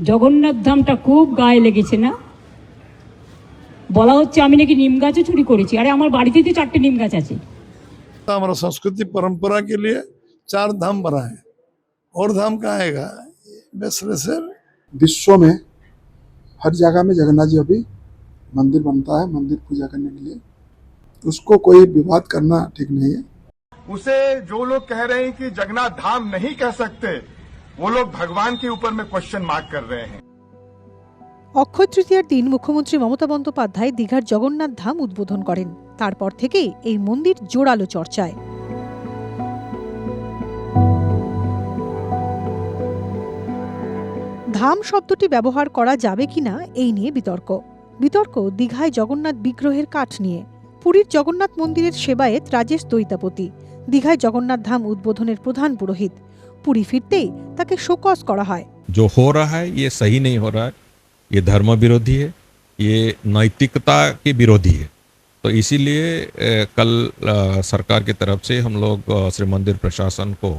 জগন্নাথ ধামটা খুব গায়ে লেগেছে না বলা হচ্ছে আমি নাকি নিম গাছও চুরি করেছি আরে আমার বাড়িতেই তো চারটে নিম গাছ আছে हमारा संस्कृति परंपरा के लिए चार धाम बनाए और धाम कहाँ आएगा वैश्वेश्वर विश्व में हर जगह में जगन्नाथ जी अभी मंदिर बनता है मंदिर पूजा करने के लिए उसको कोई विवाद करना ठीक नहीं है उसे जो लोग कह रहे हैं कि जगन्नाथ धाम नहीं कह सकते वो लोग भगवान के ऊपर में क्वेश्चन मार्क कर रहे हैं অক্ষয় তৃতীয়ার দিন মুখ্যমন্ত্রী মমতা বন্দ্যোপাধ্যায় দীঘার জগন্নাথ ধাম উদ্বোধন করেন তারপর থেকেই এই মন্দির জোরালো চর্চায় ধাম শব্দটি ব্যবহার করা যাবে কিনা এই নিয়ে বিতর্ক বিতর্ক দীঘায় জগন্নাথ বিগ্রহের কাঠ নিয়ে পুরীর জগন্নাথ মন্দিরের সেবায়েত রাজেশ দৈতাপতি দীঘায় জগন্নাথ ধাম উদ্বোধনের প্রধান পুরোহিত পুরী ফিরতেই তাকে শোকজ করা হয় जो हो रहा है ये सही नहीं हो रहा है ये धर्म विरोधी है ये नैतिकता के विरोधी है तो इसीलिए अ, कल अ, सरकार की तरफ से हम लोग अ, श्री मंदिर प्रशासन को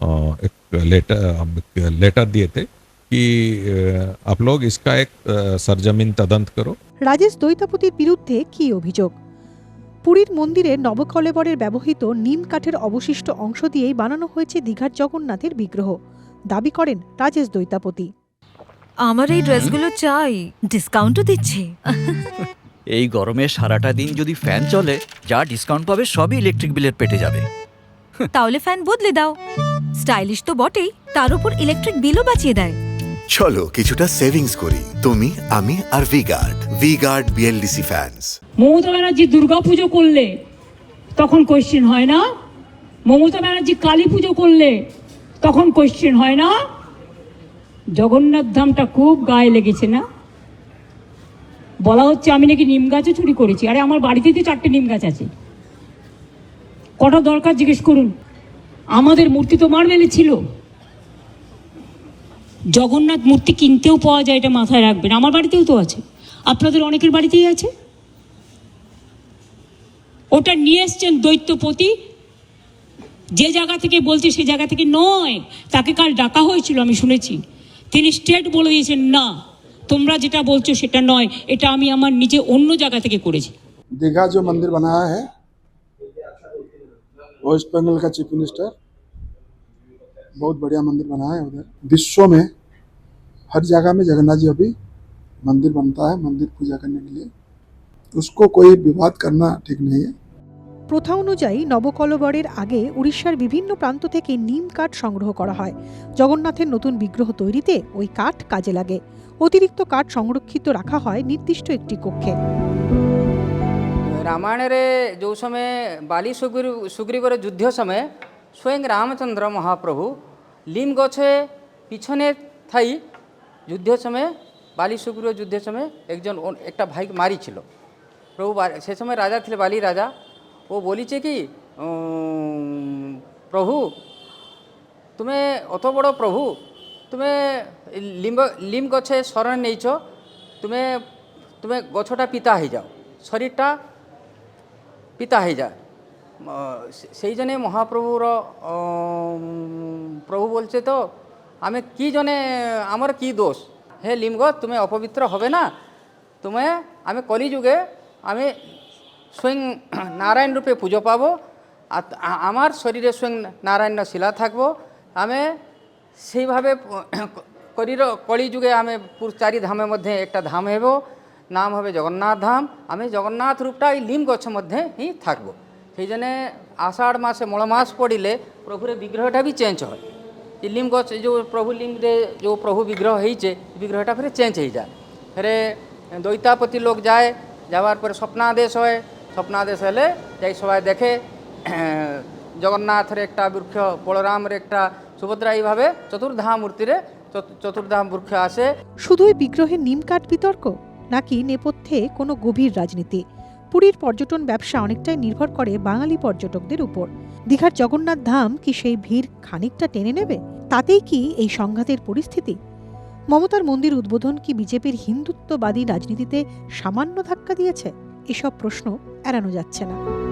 अ, एक लेटर हम एक लेटर दिए थे कि अ, आप लोग इसका एक अ, सरजमीन तदंत करो রাজেশ দৈতাপতির বিরুদ্ধে কি অভিযোগ পুরীর মন্দিরে নবকলেবরের ব্যবহৃত নিম কাঠের অবশিষ্ট অংশ দিয়েই বানানো হয়েছে দীঘার জগন্নাথের বিগ্রহ। দাবি করেন রাজেশ দৈতাপতি। আমার এই ড্রেসগুলো চাই। ডিসকাউন্টও দিচ্ছে। এই গরমে সারাটা দিন যদি ফ্যান চলে যা ডিসকাউন্ট পাবে সবই ইলেকট্রিক বিলের পেটে যাবে। তাহলে ফ্যান বদলে দাও। স্টাইলিশ তো বটেই তার উপর ইলেকট্রিক বিলও বাঁচিয়ে দেয়। চলো কিছুটা সেভিংস করি। তুমি আমি আর V Guard V Guard BLDC fans Mamata Banerjee Durga Puja করলে তখন কোয়েশ্চেন হয় না? মমতা ব্যানার্জি কালী পুজো করলে তখন কোয়েশ্চেন হয় না? জগন্নাথ ধামটা খুব গায়ে লেগেছে না? বলা হচ্ছে আমি নাকি নিম গাছও চুরি করেছি। আরে, আমার বাড়িতেই তো চারটে নিম গাছ আছে। কটা দরকার জিজ্ঞেস করুন। আমাদের মূর্তি তো মার্বেলে ছিল। জগন্নাথ মূর্তি কিনতেও পাওয়া যায় এটা মাথায় রাখবেন। আমার বাড়িতেও তো আছে। আপনাদের অনেকের বাড়িতেই আছে ওটা নিয়ে এসছেন দৈত্যপতি যে জায়গা থেকে বলছে সে জায়গা থেকে নয় তাকে কাল ডাকা হয়েছিল আমি শুনেছি তিনি স্টেট বলে দিয়েছেন না তোমরা যেটা বলছো সেটা নয় এটা আমি আমার নিজে অন্য জায়গা থেকে করেছি दीघा जो मंदिर बनाया है वेस्ट बंगाल का चीफ मिनिस्टर बहुत बढ़िया मंदिर बनाया है उधर विश्व में हर जगह में जगन्नाथ जी अभी मंदिर बनता है मंदिर पूजा करने के लिए। उसको कोई विवाद करना ठीक नहीं है। প্রথা অনুযায়ী নবকলবরের আগে উড়িষ্যার বিভিন্ন প্রান্ত থেকে নিম কাঠ সংগ্রহ করা হয়। জগন্নাথের নতুন বিগ্রহ তৈরিতে ওই কাঠ কাজে লাগে। অতিরিক্ত কাঠ সংরক্ষিত রাখা হয় নির্দিষ্ট একটি কক্ষে। রামায়ণের যে সময় বালি সুগ্রীব সুগ্রীবের যুদ্ধ সময়ে স্বয়ং রামচন্দ্র মহাপ্রভু লিম গছে পিছনে থাই যুদ্ধ সময় বালি সুগ্রীব যুদ্ধের সময় একজন একটা ভাই মারিছিল প্রভু সে সময় রাজা ছিল বালি রাজা। ও বলিছে কি প্রভু, তুমি অত বড় প্রভু, তুমি লিম্ব লিম গছে শরণ নেইছ তুমি তুমি গছটা পিতা হয়ে যাও, শরীরটা পিতা হয়ে যা সেই জনে মহাপ্রভুর প্রভু বলছে তো, আমি কি জনে আমার কি দোষ? হে লিঙ্গ, তুমি অপবিত্র হবে না। তুমি, আমি কলিযুগে, আমি স্বয়ং নারায়ণ রূপে পুজো পাবো। আর আমার শরীরে স্বয়ং নারায়ণ শিলা থাকব। আমি সেইভাবে কলির কলিযুগে আমি চারি ধামের মধ্যে একটা ধাম হেব নাম হবে জগন্নাথ ধাম। আমি জগন্নাথ রূপটা এই লিম গছ মধ্যে ହିଁ থাকব। সেই জন্যে আষাঢ় মাসে মଳ মাস পড়িলে প্রভুর বিগ্রহটা বি চেঞ্জ হয়। ଏ ଲିମ୍ବ ଗଛ ଏ ଯେଉଁ ପ୍ରଭୁ ଲିମ୍ବରେ ଯେଉଁ ପ୍ରଭୁ ବିଗ୍ରହ ହେଇଛେ বিগ্রহটা ফের চেঞ্জ হয়ে যায় ফের দৈতাপতি লোক যায় যাওয়ার পরে স্বপ্নাদেশ হয় স্বপ্নাদেশ হলে যাই সবাই দেখে জগন্নাথের একটা বৃক্ষ বলরামের একটা সুভদ্রা এইভাবে চতুর্ধা মূর্তিরে চতুর্ধাম বৃক্ষ আসে শুধুই বিগ্রহের নিম কাঠ বিতর্ক, নাকি নেপথ্যে কোনো গভীর রাজনীতি? পুরীর পর্যটন ব্যবসা অনেকটাই নির্ভর করে বাঙালি পর্যটকদের উপর। দীঘার জগন্নাথ ধাম কি সেই ভিড় খানিকটা টেনে নেবে? তাতেই কি এই সংঘাতের পরিস্থিতি? মমতার মন্দির উদ্বোধন কি বিজেপির হিন্দুত্ববাদী রাজনীতিতে সামান্য ধাক্কা দিয়েছে? এসব প্রশ্ন এড়ানো যাচ্ছে না।